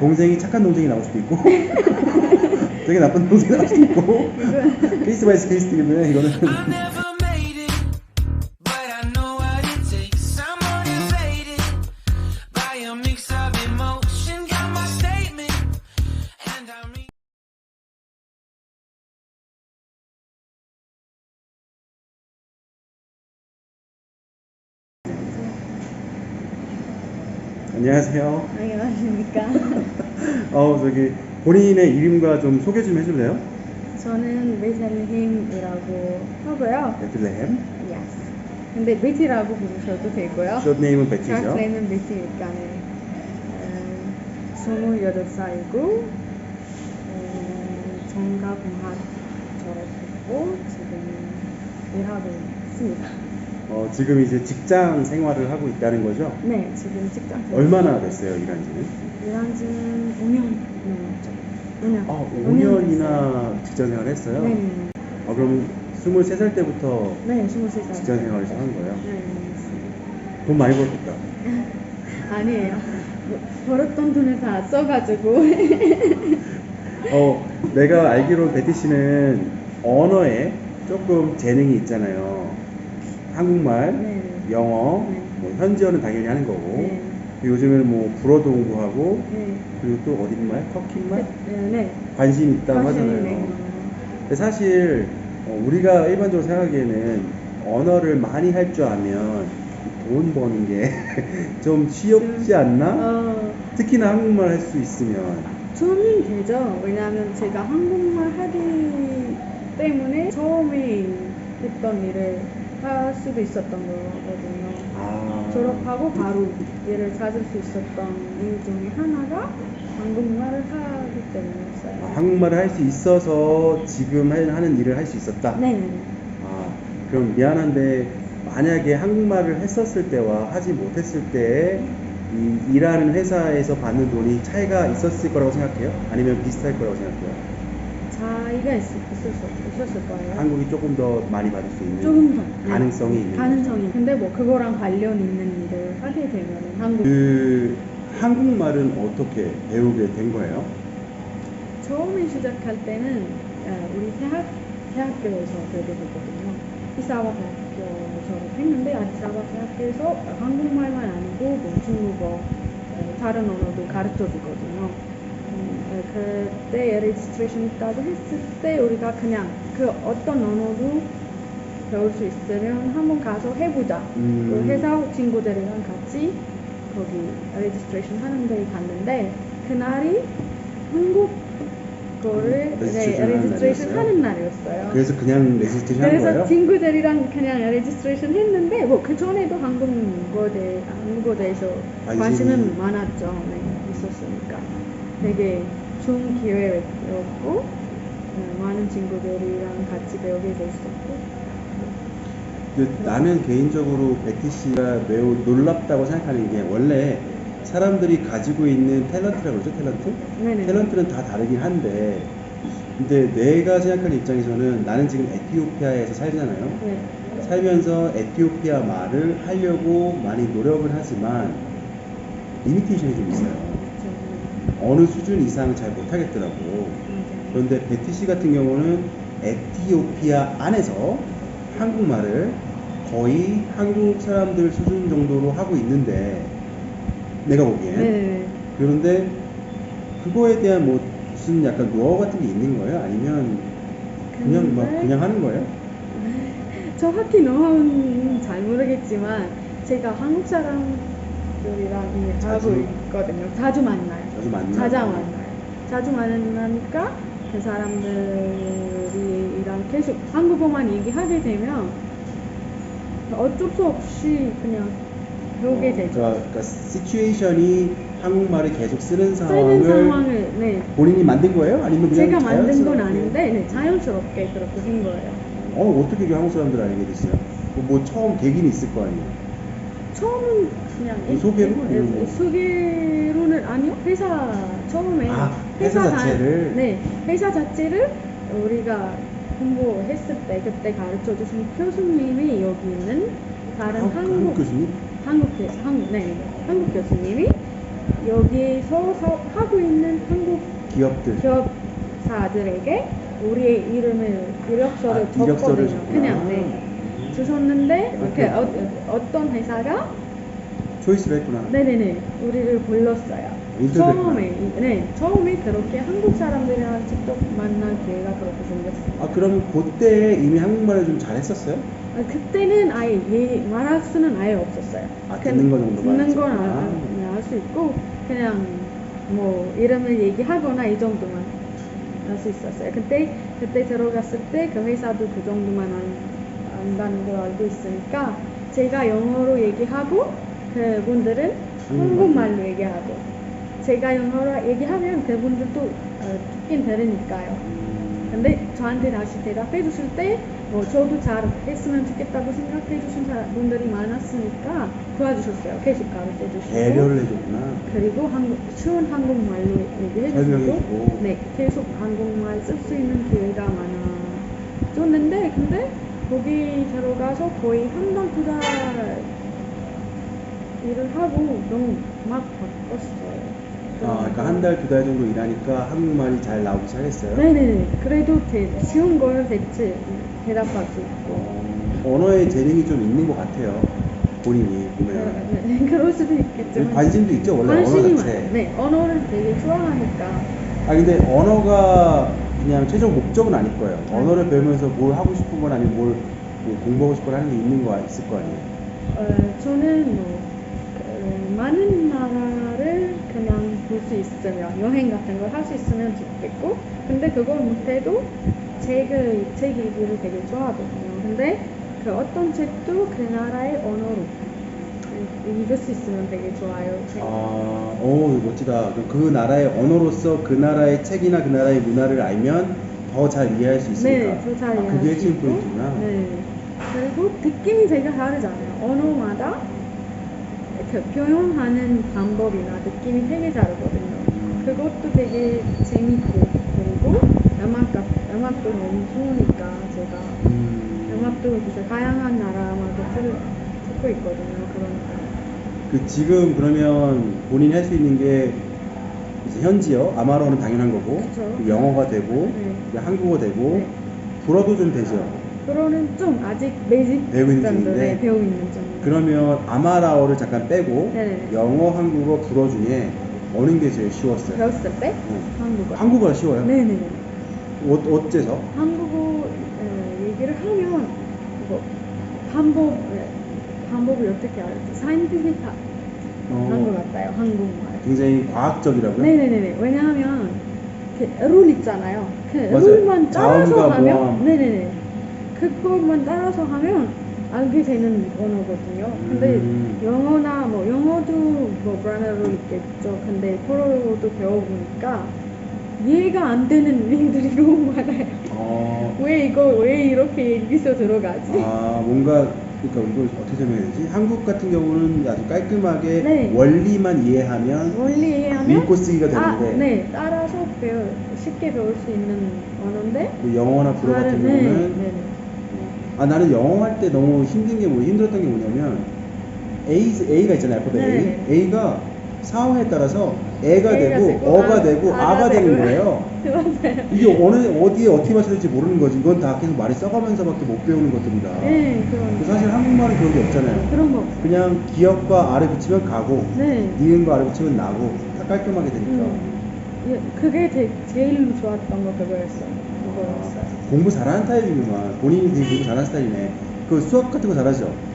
동생이 착한 동생이 나올 수도 있고 되게 나쁜 동생이 나올 수도 있고 케이스 바이 케이스이기 때문에 이거는. 안녕하세요. 어 저기 본인의 이름과 좀 소개 좀 해줄래요? 저는 베틀레헴이라고 하고요. 베틀레헴. Yes. 근데 베티라고 부르셔도 되고요. 숏네임은 베티죠. 샷네임은 베티니까는 음, 28살이고 음, 정가공학 졸업했고 지금 일하고 있습니다. 어, 지금 이제 직장 생활을 하고 있다는 거죠? 네, 지금 직장 생활. 얼마나 됐어요 일한 지는? 일한 지는 5년 넘었죠. 5년. 아 5년이나 직장 생활을 했어요? 네. 어, 그럼 23살 때부터 네, 23살. 직장 생활을 시작한 거예요? 네. 돈 많이 벌었겠다. 아니에요. 뭐, 벌었던 돈을 다 써가지고. 어, 내가 알기로 베티 씨는 언어에 조금 재능이 있잖아요. 한국말, 네. 영어, 네. 뭐 현지어는 당연히 하는 거고. 네. 요즘에는 뭐 불어도 공부하고 네. 그리고 또 어딘말? 터키말? 네. 네. 관심 있다고 하잖아요. 네. 근데 사실 어, 우리가 일반적으로 생각하기에는 언어를 많이 할 줄 알면 돈 버는 게 좀 쉬웠지 않나? 어, 특히나 한국말 할 수 있으면 저는 되죠. 왜냐하면 제가 한국말 하기 때문에 처음에 했던 일을 할 수도 있었던 거거든요. 아, 졸업하고 바로 일을 찾을 수 있었던 이유 중에 하나가 한국말을 하기 때문이었어요. 아, 한국말을 할 수 있어서 지금 하- 하는 일을 할 수 있었다? 네. 아, 그럼 미안한데 만약에 한국말을 했었을 때와 하지 못했을 때이 일하는 회사에서 받는 돈이 차이가 있었을 거라고 생각해요? 아니면 비슷할 거라고 생각해요? 차이가 있, 있을 수 있었을 거예요. 한국이 조금 더 많이 받을 수 있는 조금 더 네. 가능성이 있는 가능성이. 근데 뭐 그거랑 관련 있는 일을 하게 되면 한국 그 한국말은 어떻게 배우게 된 거예요? 처음에 시작할 때는 어, 우리 대학 대학교에서 배우게 됐거든요. 이사와 대학교 졸업했는데 아디사바 대학교에서 한국말만 아니고 뭐 중국어, 어, 다른 언어도 가르쳐 주거든요. 그때 레지스트레이션 있다고 했을 때 우리가 그냥 그 어떤 언어도 배울 수 있으면 한번 가서 해보자. 음. 그 회사 친구들이랑 같이 거기 레지스트레이션 하는 데 갔는데 그날이 한국 거를 네, 레지스트레이션 하는 레지스트레이션 날이었어요? 하는 날이었어요. 그래서 그냥 레지스트레이션 한 그래서 거예요? 친구들이랑 그냥 레지스트레이션 했는데 뭐 그 전에도 한국어에 한국어에 대해서 관심이- 관심은 많았죠. 네, 있었으니까 되게 좋은 기회였고 네, 많은 친구들이랑 같이 배우게 됐었고 나는 개인적으로 베티 씨가 매우 놀랍다고 생각하는 게 원래 사람들이 가지고 있는 탤런트라고 그러죠 탤런트? 네네. 탤런트는 다 다르긴 한데 근데 내가 생각하는 입장에서는 나는 지금 에티오피아에서 살잖아요 네. 살면서 에티오피아 말을 하려고 많이 노력을 하지만 리미테이션이 좀 있어요 어느 수준 이상 잘 못하겠더라고. 그런데 베티 씨 같은 경우는 에티오피아 안에서 한국말을 거의 한국 사람들 수준 정도로 하고 있는데 내가 보기엔 네네네. 그런데 그거에 대한 뭐 무슨 약간 노하우 같은 게 있는 거예요? 아니면 그냥 막 그냥 하는 거예요? 정확히 노하우는 잘 모르겠지만 제가 한국 사람들이랑 자주? 있거든요. 자주 만나요. 자주 만나요? 자주 만나요. 자주 만나니까 그 사람들이랑 계속 한국어만 얘기하게 되면 어쩔 수 없이 그냥 배우게 어, 되죠. 그러니까, 그러니까 시츄에이션이 한국말을 계속 쓰는 쓰는 상황을 상황을 네 본인이 만든 거예요? 아니면 제가 만든 건? 아닌데 네, 자연스럽게 그렇게 한 거예요. 어 어떻게 그 한국 사람들 알게 됐어요? 뭐, 뭐 처음 계기는 있을 거 아니에요? 처음은 그냥 뭐 소개로? 예, 거? 소개로는 아니요 회사 처음에 아, 회사 다- 자체를? 네 회사 자체를 우리가 공부했을 때 그때 가르쳐 주신 교수님이 여기 있는 다른 아, 한국 한국 교수님? 한국 교 한국 네 한국 교수님이 여기서 사- 하고 있는 한국 기업들. 기업사들에게 우리의 이름을 이력서를 아, 이력서를 줬거든요. 줬구나. 그냥 네. 주셨는데 이렇게 어, 어떤 회사가 초이스를 했구나. 네네네 우리를 불렀어요. 처음에 네 처음에 그렇게 한국 사람들이랑 직접 만날 기회가 그렇게 생겼어요. 아 그러면 그때 이미 한국말을 좀 잘했었어요? 아, 그때는 아예 얘기, 말할 수는 아예 없었어요. 아, 그- 듣는 거 정도만 듣는 건 했었구나. 알수 있고 그냥 뭐 이름을 얘기하거나 이 정도만 할 수 있었어요. 그때 그때 들어갔을 때 그 회사도 그 정도만 안, 안다는 걸 알고 있으니까 제가 영어로 얘기하고 그분들은 한국말로 얘기하고 제가 영어로 얘기하면 그분들도 어, 듣긴 들으니까요. 근데 저한테 다시 대답해 주실 때, 뭐, 저도 잘 했으면 좋겠다고 생각해 주신 분들이 많았으니까 도와주셨어요. 계속 가르쳐 주시고. 배려를 해줬구나. 그리고 한국, 쉬운 한국말로 얘기해 주시고. 네, 계속 한국말 쓸 수 있는 기회가 많아. 줬는데, 근데 거기 들어가서 거의 한 달, 두 달 일을 하고 너무 막 바꿨어요. 아, 그러니까 한 달, 두 달 정도 일하니까 한국말이 잘 나오기 시작했어요. 네네네. 그래도 대, 쉬운 걸 대체 대답할 수 있고. 어, 언어에 재능이 좀 있는 것 같아요. 본인이 보면. 네, 네, 그럴 수도 있겠지만. 관심도 있죠, 원래 언어 관심이 자체에. 많아요. 네, 언어를 되게 좋아하니까. 아 근데 언어가 그냥 최종 목적은 아닐 거예요. 언어를 배우면서 뭘 하고 싶은 건 아니면 뭘뭐 공부하고 싶은 거 하는 게 있는 거 있을 거 아니에요. 어, 저는 뭐, 그, 많은 나라를 그냥 볼 수 있으면, 여행 같은 걸 할 수 있으면 좋겠고, 근데 그걸 못해도 책을, 책 읽기를 되게 좋아하거든요. 근데 그 어떤 책도 그 나라의 언어로 읽을 수 있으면 되게 좋아요. 책. 아, 오 멋지다. 그- 그 나라의 언어로서 그 나라의 책이나 그 나라의 문화를 알면 더 잘 이해할 수 있으니까. 네, 더잘 아, 이해할 그게 수 핵심 있고, 포인트구나. 네. 그리고 느낌이 되게 다르잖아요. 언어마다 그 표현하는 방법이나 느낌이 되게 다르거든요. 음. 그것도 되게 재밌고 그리고 음악 같 음악도 너무 좋으니까 제가 음, 음악도 진짜 다양한 나라 음악을 틀, 듣고 있거든요. 그 지금 그러면 본인이 할 수 있는 게 이제 현지어, 아마로는 당연한 거고, 그쵸. 그 영어가 되고, 네. 이제 한국어 되고, 네. 불어도 좀 되죠. 그러는 좀 아직 베이직 배우고 있는 정도 중인데. 네, 배우고 있는 중. 그러면 아마라어를 잠깐 빼고 네네. 영어, 한국어, 불어 중에 어느 게 제일 쉬웠어요? 배웠을 때 네. 한국어. 한국어가 쉬워요? 네네네. 어, 어째서? 한국어 에, 얘기를 하면 뭐 방법 에, 방법을 어떻게 알지? 사이언티픽한 어, 것 같아요 한국말. 굉장히 과학적이라고요? 네네네. 왜냐하면 그룰 있잖아요. 그 맞아요. 룰만 따라서 자음과 하면 모음. 네네네. 그것만 따라서 하면 알게 되는 언어거든요. 근데 음. 영어나 뭐 영어도 뭐 브라나로 있겠죠. 근데 포로도 배워보니까 이해가 안 되는 일들이 너무 많아요. 어, 왜 이거 왜 이렇게 여기서 들어가지? 아, 뭔가, 그러니까 이걸 어떻게 설명해야 되지? 한국 같은 경우는 아주 깔끔하게 네. 원리만 이해하면 원리 이해하면 읽고 쓰기가 아, 되는데 네 따라서 배워 쉽게 배울 수 있는 언어인데 그 영어나 불어 같은 다른- 경우는 네, 네, 아 나는 영어 할 때 너무 힘든 게 뭐 힘들었던 게 뭐냐면 A A가 있잖아요 알파벳 네. A A가 상황에 따라서 애가 되고 되고, 어가 아, 되고 아가 되는. 거예요. 네. 맞아요. 이게 어느 어디에 어떻게 맞춰야 될지 모르는 거지. 이건 다 계속 말이 썩어면서밖에 못 배우는 것들이다. 네, 사실 한국말은 그런 게 없잖아요. 그런 거. 그냥 기역과 아래 붙이면 가고 네. 니은과 아래 붙이면 나고 다 깔끔하게 되니까 음. 예, 그게 제, 제일 좋았던 거 그거였어요. 그거였어요. 공부 잘하는 타입이구만. 본인이 되게 공부 잘하는 스타일이네. 그 수학 같은 거 잘하죠?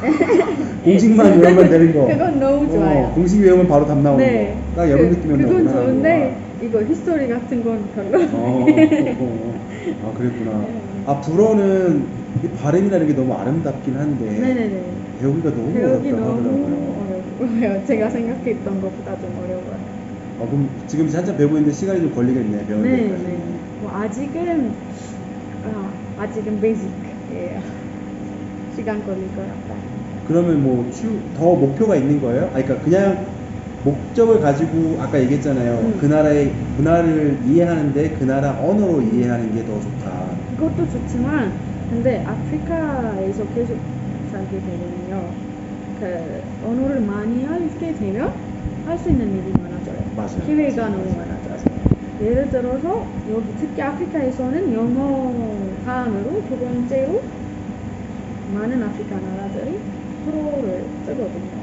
공식만 외우면 되는 거. 그건 너무 좋아요. 어, 공식 외우면 바로 답 나오는 네. 거. 딱 이런 그, 느낌이었나 그건 보구나. 좋은데 이거 히스토리 같은 건 별로. 어, 어, 어. 아 그랬구나. 아 불어는 이 발음이라는 게 너무 아름답긴 한데 네네네. 배우기가 너무 배우기 어렵다고 너무 하더라고요. 어려워요. 제가 생각했던 것보다 좀 어려워요. 어, 그럼 지금 한참 배우고 있는데 시간이 좀 걸리겠네 배우는 네, 데까지. 네. 뭐 아직은 아, 아직은 베이직이에요. 시간 걸릴 것 같아요. 그러면 뭐더 목표가 있는 거예요? 아 그러니까 그냥 목적을 가지고 아까 얘기했잖아요. 음. 그 나라의 문화를 이해하는데 그 나라 언어로 이해하는 게 더 좋다. 그것도 좋지만 근데 아프리카에서 계속 살게 되면요 그 언어를 많이 알게 되면 할 수 있는 일이 많아져요. 맞아요. 기회가 너무 많아져서. 예를 들어서 여기 특히 아프리카에서는 영어 다음으로 두 번째로 많은 아프리카 나라들이 프로를 쓰거든요.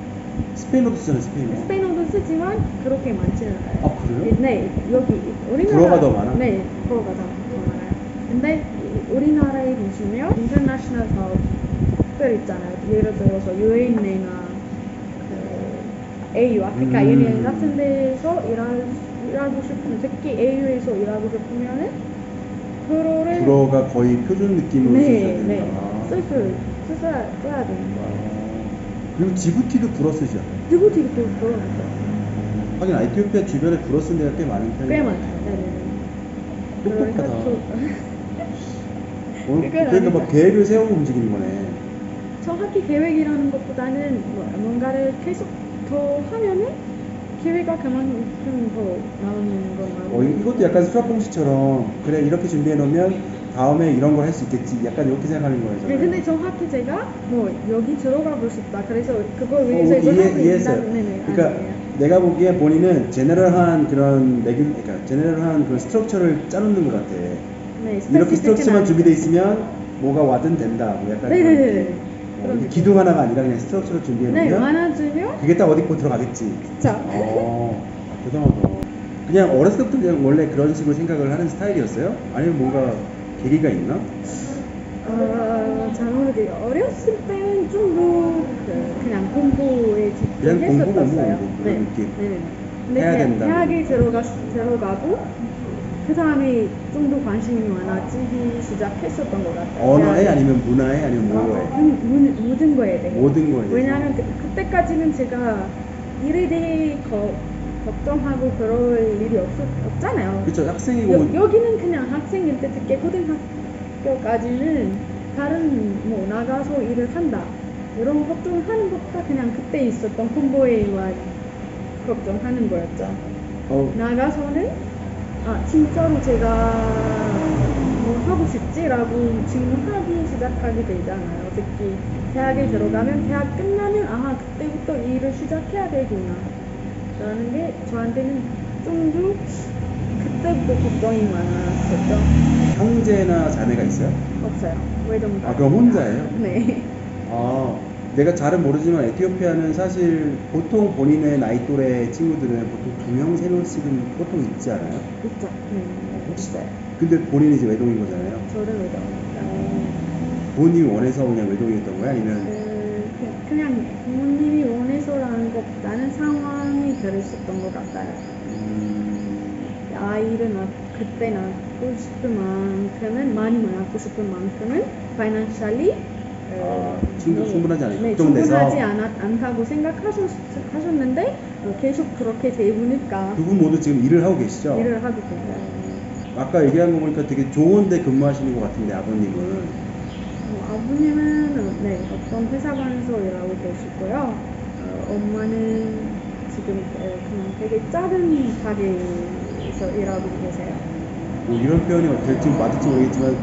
스페인어도 쓰잖아요, 스페인어. 스페인어도 쓰지만 그렇게 많지는 않아요. 아, 그래요? 네, 여기 우리나라 불어가 더 많아? 네, 불어가 더, 더 많아요. 근데 이- 우리나라에 보시면 인터내셔널 사업들 있잖아요. 예를 들어서 UAN이나 그 AU 아프리카 음. 유니언 같은 데서 일할, 일하고 싶으면 특히 AU에서 일하고 싶으면은 불어를 불어가 거의 표준 느낌으로 네, 쓰셔야 네, 된다. 쓸수 써야 써야 거예요. 아. 그리고 지부티도 불어 쓰죠. 지부티도 불어 있어요. 하긴 에티오피아 주변에 불어 쓰는 데가 꽤 많은 편이에요. 꽤 많죠. 네네네. 똑똑하다. 그러니까 또- 오늘 그건 그러니까 막. 계획을 세우고 움직이는 거네. 정확히 계획이라는 것보다는 뭐- 뭔가를 계속 더 하면은 기회가 그만큼 더 나오는 건 어, 이- 이것도 약간 수학 공식처럼 그래 이렇게 준비해 놓으면 다음에 이런 걸 할 수 있겠지. 약간 이렇게 생각하는 거예요. 네, 근데 정확히 제가 뭐 여기 들어가고 싶다. 그래서 그걸 위해서 어, 이걸 이해, 하고 이해했어요. 있다는 네네. 그러니까 아니에요. 내가 보기에 본인은 제너럴한 그런 레귤, 그러니까 제너럴한 그런 스트럭처를 짜놓는 것 같아. 네, 이렇게 스트럭처만. 준비돼 있으면 뭐가 와든 된다. 뭐 약간 네네네. 그런 느낌. 어, 느낌. 기둥 하나가 아니라 그냥 스트럭처를 준비해 네, 놓으면 많아지면 그게 딱 어디 거 들어가겠지. 자. 어, 대단하다. 그냥 어렸을 때부터 그냥 원래 그런 식으로 생각을 하는 스타일이었어요? 아니면 뭔가 계기가 있나? 어, 잘 모르겠어요. 어렸을 때는 좀더 그, 그냥 공부에 그냥 공부, 공부, 집중했었어요. 공부 느낌. 네. 근데 해야 그냥 된다. 대학에 들어가 들어가고 그 다음에 좀더 관심이 많아지기 시작했었던 것 같아요. 언어에 대학에. 아니면 문화에 아니면 뭐에? 어, 모- 모든 거에 대해. 모든 거에 대해서. 왜냐하면 그, 그때까지는 제가 일에 대해 거, 걱정하고 그럴 일이 없, 없잖아요. 그렇죠. 학생이고 여, 여기는 그냥 학생일 때 특히 고등학교까지는 다른 뭐 나가서 일을 한다 이런 걱정하는 것보다 그냥 그때 있었던 콤보에만 걱정하는 거였죠. 어, 나가서는 아 진짜로 제가 뭐 하고 싶지라고 질문하기 시작하게 되잖아요. 특히 대학에 들어가면 대학 끝나면 아 그때부터 일을 시작해야 되구나 라는 게 저한테는 좀더 그때부터 걱정이 많았었죠. 형제나 자매가 있어요? 없어요. 외동자. 아, 그럼 혼자예요? 네. 아, 내가 잘은 모르지만 에티오피아는 사실 보통 본인의 나이 또래 친구들은 보통 두 명, 세 명씩은 보통 있지 않아요? 있죠. 네. 있어요. 근데 본인이 이제 외동인 거잖아요. 저를 외동입니다. 부모님이 원해서 그냥 외동이었던 거야? 아니면 그, 그- 그냥 부모님이 원해서라는 것보다는 상황이 그랬었던 것 같아요. 음, 아이를 낳, 그때 낳고 싶은 만큼은 많이 낳고 싶은 만큼은 financially 어, 아, 충분- 충분하지 않아요. 네, 걱정돼서. 충분하지 않았, 않다고 생각하셨는데 어, 계속 그렇게 되보니까 두 분 모두 지금 일을 하고 계시죠? 일을 하게 됐어요. 아까 얘기한 거 보니까 되게 좋은데 근무하시는 것 같은데 아버님은 어, 아버님은 어, 네, 어떤 회사 관에서 일하고 계시고요. 어, 엄마는 지금 어, 그냥 되게 작은 가게에서 일하고 계세요. 뭐 이런 표현이 어떻게 될지 맞을지 모르겠지만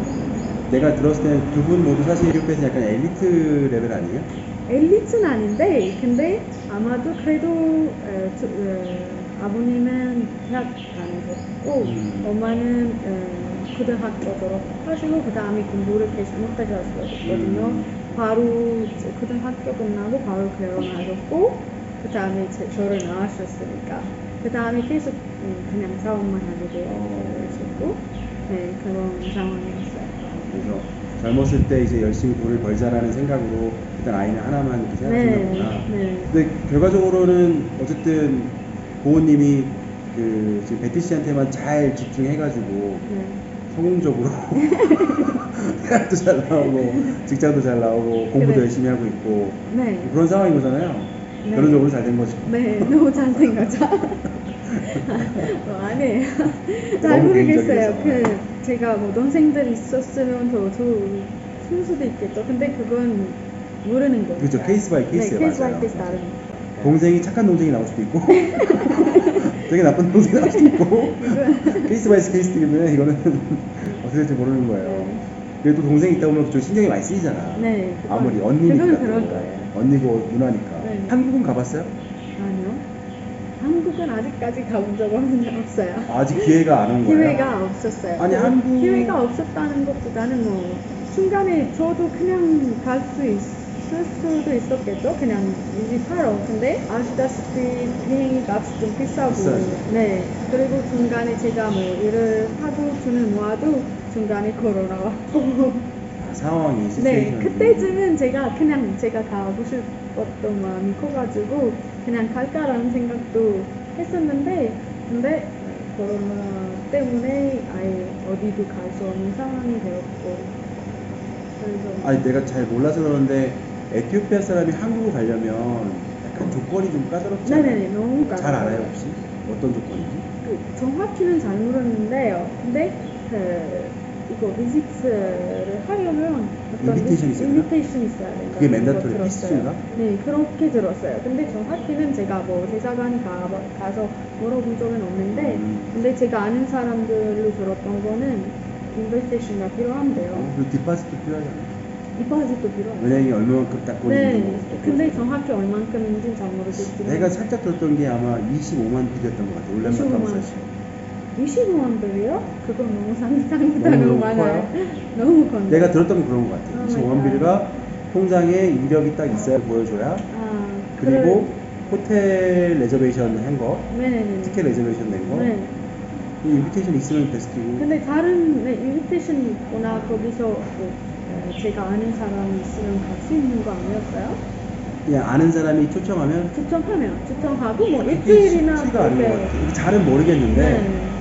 내가 들었을 때는 두분 모두 사실 에티오피아에서 약간 엘리트 레벨 아니에요? 엘리트는 아닌데 근데 아마도 그래도 어, 저, 어, 아버님은 대학 다니셨고 음. 엄마는 어, 고등학교 졸업하시고 그 다음에 공부를 계속 못하셨거든요. 음. 바로 고등학교 끝나고 바로 결혼하셨고 그 다음에 저를 낳으셨으니까 그 다음에 계속 음, 그냥 사업만 하게 되셨고 네 그런 상황이었어요. 그래서 젊었을 때 이제 열심히 돈을 벌자라는 생각으로 일단 아이는 하나만 이렇게 생각했나 네. 네. 근데 결과적으로는 어쨌든 고은님이 그 지금 베티 씨한테만 잘 집중해가지고 네. 성공적으로 대학도 잘 나오고 직장도 잘 나오고 공부도 그래. 열심히 하고 있고 네. 그런 상황인 거잖아요. 네. 결론적으로 잘 된 거죠. 네, 너무 잘된 거죠. 어, 아니에요. 잘 모르겠어요. 그 제가 뭐 동생들 있었으면 더 좋을 수도 있겠죠. 근데 그건 모르는 거니까. 그렇죠. 케이스 바이 케이스예요. 네, 케이스. 바이 케이스 다르니까. 동생이 착한 동생이 나올 수도 있고 되게 나쁜 동생이 나올 수도 있고 케이스 바이 케이스 때문에 이거는 어떻게 될지 모르는 거예요. 네. 그래도 동생이 있다 보면 좀 신경이 많이 쓰이잖아. 네, 그건- 아무리 언니니까. 그건 또. 그럴 거예요. 언니고 누나니까. 네. 한국은 가봤어요? 아니요. 한국은 아직까지 가본 적 없- 없어요. 아직 기회가 안 온 거예요. 기회가 없었어요. 아니, 한국- 기회가 없었다는 것보다는 뭐 중간에 저도 그냥 갈 수 있 을 수도 있었겠죠. 그냥 이직하러. 근데 아시다시피 비행기 값이 좀 비싸고, 비싸죠. 네. 그리고 중간에 제가 뭐 일을 하고 주는 모아도 중간에 코로나 왔고. 아, 상황이 네, 시츄에이션이. 그때쯤은 제가 그냥 제가 가고 싶었던 마음이 커가지고 그냥 갈까라는 생각도 했었는데 근데 코로나 때문에 아예 어디도 갈 수 없는 상황이 되었고 그래서 아니 내가 잘 몰라서 그러는데 에티오피아 사람이 한국을 가려면 약간 조건이 좀 까다롭지 않아요? 네네네 너무 잘 까다로워요. 알아요 혹시? 어떤 조건인지? 그 정확히는 잘 모르는데요. 근데 그 이거 비즈니스를 하려면 어떤 인비테이션 있어요? 인비테이션 있어야 된다. 그게 맨다토리 필수인가? 네, 그렇게 들었어요. 근데 정확히는 제가 뭐 대사관 가, 가서 물어본 적은 없는데, 음. 근데 제가 아는 사람들로 들었던 거는 인비테이션가 필요한데요. 어, 그리고 뒷바스도 필요하잖아요. 디파짓도 필요해요. 은행이 얼마만큼 딱 네, 보이는 거. 근데 정확히 얼만큼인지 잘 모르겠지만. 내가 살짝 들었던 게 아마 25만 불이었던 것 같아. 올랜만 25만. 사실. 25만 불이요? 그건 너무 상상보다 너무 너무? 많아요. 너무 커요. 내가 들었던 건 그런 것 같아. 어, 25만 맞아요. 불이가 통장에 이력이 딱 있어야 보여줘야. 아, 그리고 호텔 레저베이션 한 거, 그래- 네네네. 티켓 레저베이션 된 거, 네. 이 인비테이션 있으면 베스트고. 근데 다른 네, 인비테이션이 있거나 거기서 뭐, 어, 제가 아는 사람이 있으면 갈수 있는 거 아니었어요? 그냥 아는 사람이 초청하면 추천하면 추천하고 뭐 그게 일주일이나 쉽지가 않은 것 그렇게. 같아. 이게 잘은 모르겠는데 네.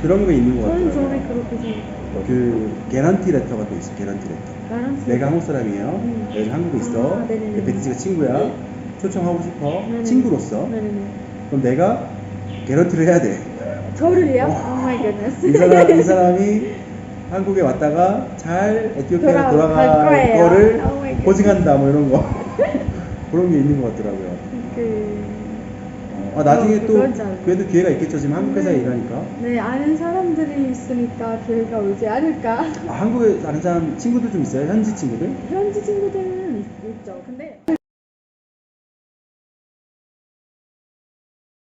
그런 게 있는 것 저는 같아요. 전에 그렇게 생각했거든요. 그 개런티 레터가 또 있어. 개런티 레터. 나랑 내가 한국 사람이에요. 음. 여기 한국에 있어. 아, 네네네. 베티지가 친구야. 네. 초청하고 싶어. 네네. 친구로서. 네네네. 그럼 내가 개런티를 해야 돼. 저를요? 와. 오 마이 굿네스. 이 사람 이 사람이 한국에 왔다가 잘 에티오피아로 돌아갈 거예요. 거를 Oh God. 보증한다 뭐 이런 거 그런 게 있는 것 같더라고요. 그... 아 나중에 어, 또 그래도 기회가 있겠죠. 지금 한국 회사에 네. 일하니까. 네, 아는 사람들이 있으니까 기회가 오지 않을까. 아, 한국에 다른 사람 친구들 좀 있어요? 현지 친구들? 현지 친구들은 있, 있죠. 근데